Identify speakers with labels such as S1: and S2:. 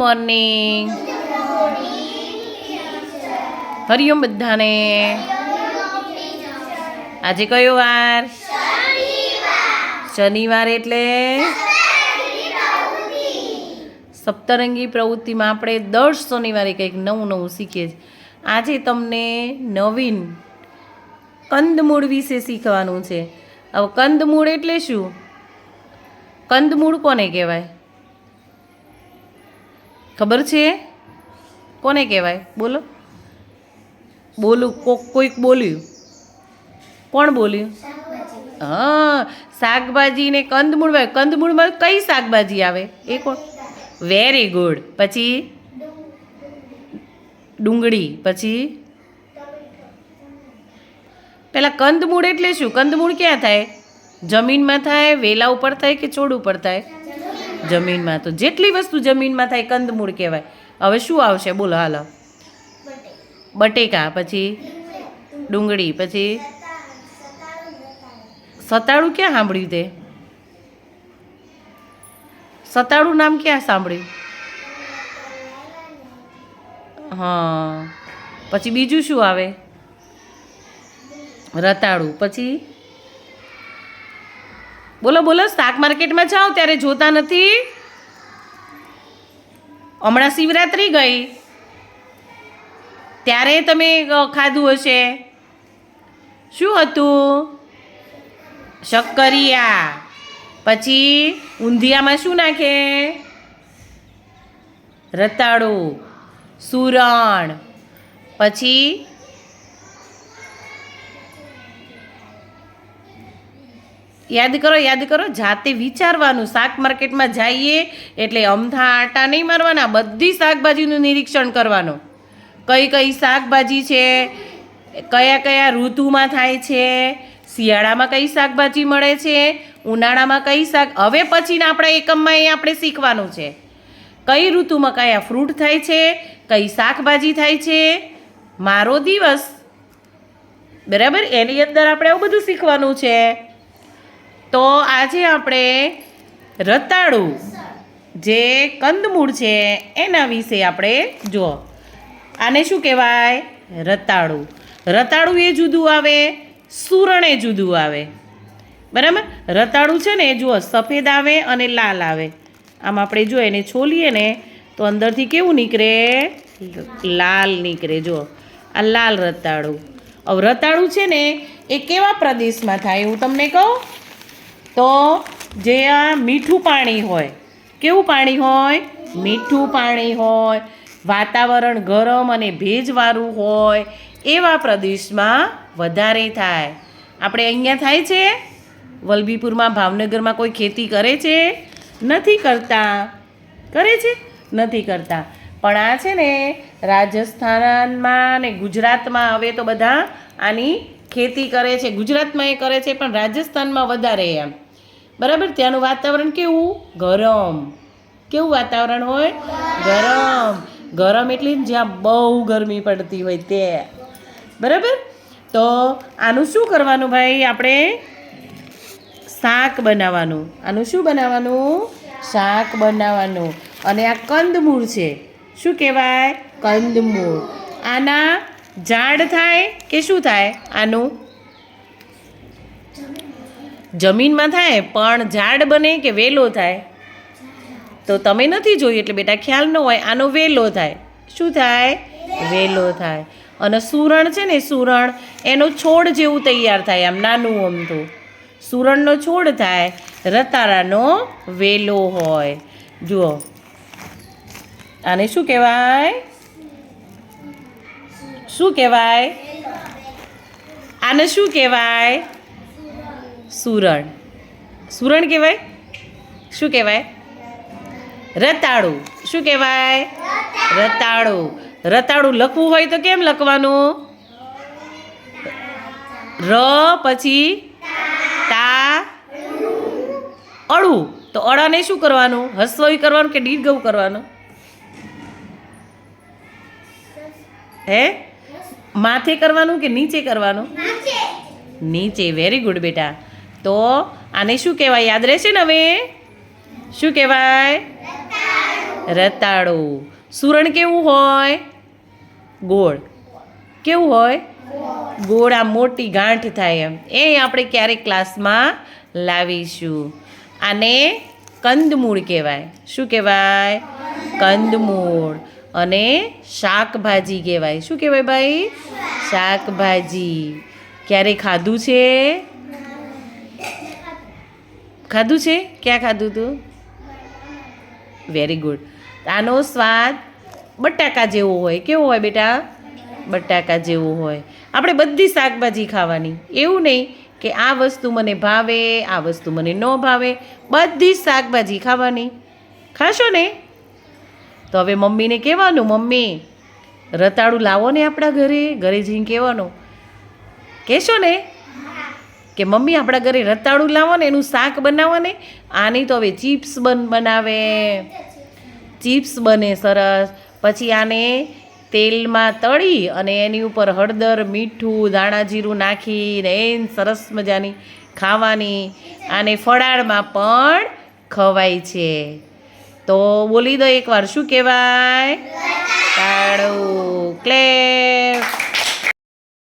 S1: Morning Hariom બધાને. આજે કયો વાર? શનિવાર એટલે? સપ્તરંગી પ્રવૃત્તિમાં આપણે દર શનિવારે કંઈક નવું નવું શીખીએ છીએ. આજે તમને નવીન કંદમૂળ વિશે શીખવાનું છે. હવે કંદમૂળ એટલે શું? કંદમૂળ કોને કહેવાય? ખબર છે? કોને કહેવાય? બોલો. બોલું, કોક, કોઈક બોલ્યું. કોણ બોલ્યું? હા, શાકભાજી ને કંદમૂળ કંદમૂળમાં કઈ શાકભાજી આવે? એ કોણ? વેરી ગુડ પછી? ડુંગળી. પછી? પેલા કંદમૂળ એટલે શું? કંદમૂળ ક્યાં થાય? જમીનમાં થાય, વેલા ઉપર થાય કે છોડ ઉપર થાય? જમીનમાં. તો જેટલી વસ્તુ જમીનમાં થાય કંદમૂળ કહેવાય. હવે શું આવશે? બોલો, હાલો બટેકા, પછી ડુંગળી, પછી સતાળું ક્યાં સાંભળ્યું તે? સતાળું નામ ક્યાં સાંભળ્યું? હા. પછી બીજું શું આવે? રતાળું. પછી બોલો બોલો શાક માર્કેટમાં જાઓ, ત્યારે જોતા નથી. હમણાં શિવરાત્રિ ગઈ. ત્યારે તમે ખાધું હશે. શું હતું? શક્કરિયા. પછી ઊંધિયામાં શું નાખે? રતાળું, સુરણ. પછી યાદ કરો યાદ કરો, જાતે વિચારવાનું. શાક માર્કેટમાં જઈએ એટલે અમથા આટા નહીં મારવાના, બધી શાકભાજીનું નિરીક્ષણ કરવાનું. કઈ કઈ શાકભાજી છે, કયા કયા ઋતુમાં થાય છે, શિયાળામાં કઈ શાકભાજી મળે છે, ઉનાળામાં કઈ શાક, હવે પછીના આપણા એકમમાં એ આપણે શીખવાનું છે. કઈ ઋતુમાં કયા ફ્રૂટ થાય છે, કઈ શાકભાજી થાય છે, મારો દિવસ. બરાબર? એની અંદર આપણે આવું બધું શીખવાનું છે. તો આજે આપણે રતાળું જે કંદમૂળ છે એના વિશે આપણે જુઓ. આને શું કહેવાય? રતાળું. રતાળું એ જુદું આવે, સૂરણ એ જુદું આવે. બરાબર? રતાળું છે ને, જુઓ, સફેદ આવે અને લાલ આવે. આમ આપણે જો એને છોલીએ ને, તો અંદરથી કેવું નીકળે? લાલ નીકળે, જુઓ. આ લાલ રતાળું. હવે રતાળું છે ને, એ કેવા પ્રદેશમાં થાય? હું તમને કહું? તો જે આ મીઠું પાણી હોય, કેવું પાણી હોય? મીઠું પાણી હોય, વાતાવરણ ગરમ અને ભેજવાળું હોય, એવા પ્રદેશમાં વધારે થાય. આપણે અહીંયા થાય છે? વલભીપુરમાં, ભાવનગરમાં કોઈ ખેતી કરે છે? નથી કરતા. કરે છે? નથી કરતા. પણ આ છે ને, રાજસ્થાનમાં ને ગુજરાતમાં હવે તો બધા આની ખેતી કરે છે. ગુજરાતમાં એ કરે છે, પણ રાજસ્થાનમાં વધારે એમ. બરાબર? ત્યાંનું વાતાવરણ કેવું? ગરમ. કેવું વાતાવરણ હોય? ગરમ. ગરમ એટલે જ્યાં બહુ ગરમી પડતી હોય તે. બરાબર? તો આનું શું કરવાનું ભાઈ? આપણે શાક બનાવવાનું. આનું શું બનાવવાનું? શાક બનાવવાનું. અને આ કંદમૂળ છે. શું કહેવાય? કંદમૂળ. આના ઝાડ થાય કે શું થાય? આનું જમીનમાં થાય, પણ ઝાડ બને કે વેલો થાય? તો તમે નથી જોયું એટલે બેટા ખ્યાલ ન હોય, આનો વેલો થાય. શું થાય? વેલો થાય. અને સુરણ છે ને, સુરણ, એનો છોડ જેવું તૈયાર થાય, આમ નાનું અમથું સુરણનો છોડ થાય, રતારાનો વેલો હોય. જુઓ. આને શું કહેવાય? શું કહેવાય? આને શું કહેવાય? સુરણ. સુરણ કહેવાય? શું કહેવાય? રતાળું. શું કહેવાય? રતાળું. રતાળું લખવું હોય તો કેમ લખવાનું? ર પછી તા અળું. તો અળાને શું કરવાનું? હસ્વઈ કરવાનું કે દીર્ઘવ કરવાનું? હે? માથે કરવાનું કે નીચે કરવાનું? નીચે. વેરી ગુડ બેટા. તો આને શું કહેવાય? યાદ રહેશે ને હવે? શું કહેવાય? રતાળો. સુરણ કેવું હોય? ગોળ. કેવું હોય? ગોળ. આ મોટી ગાંઠ થાય એમ. એ આપણે ક્યારેક ક્લાસમાં લાવીશું. આને કંદમૂળ કહેવાય. શું કહેવાય? કંદમૂળ. અને શાકભાજી કહેવાય. શું કહેવાય ભાઈ? શાકભાજી. ક્યારે ખાધું છે? ખાધું છે? ક્યાં ખાધું તું? વેરી ગુડ આનો સ્વાદ બટાકા જેવો હોય. કેવો હોય બેટા? બટાકા જેવો હોય. આપણે બધી શાકભાજી ખાવાની. એવું નહીં કે આ વસ્તુ મને ભાવે, આ વસ્તુ મને ન ભાવે. બધી જ શાકભાજી ખાવાની. ખાશો ને? તો હવે મમ્મીને કહેવાનું, મમ્મી, રતાળું લાવો ને આપણા ઘરે. ઘરે જઈને કહેવાનું. કહેશો ને? કે મમ્મી આપણા ઘરે રતાળું લાવો ને એનું શાક બનાવો ને. આની તો હવે ચિપ્સ બન બનાવે. ચિપ્સ બને સરસ. પછી આને તેલમાં તળી અને એની ઉપર હળદર મીઠું દાણાજીરું નાખીને એન સરસ મજાની ખાવાની. આને ફળાળમાં પણ ખવાય છે. તો બોલી દો એકવાર શું કહેવાય? તાળું ક્લેપ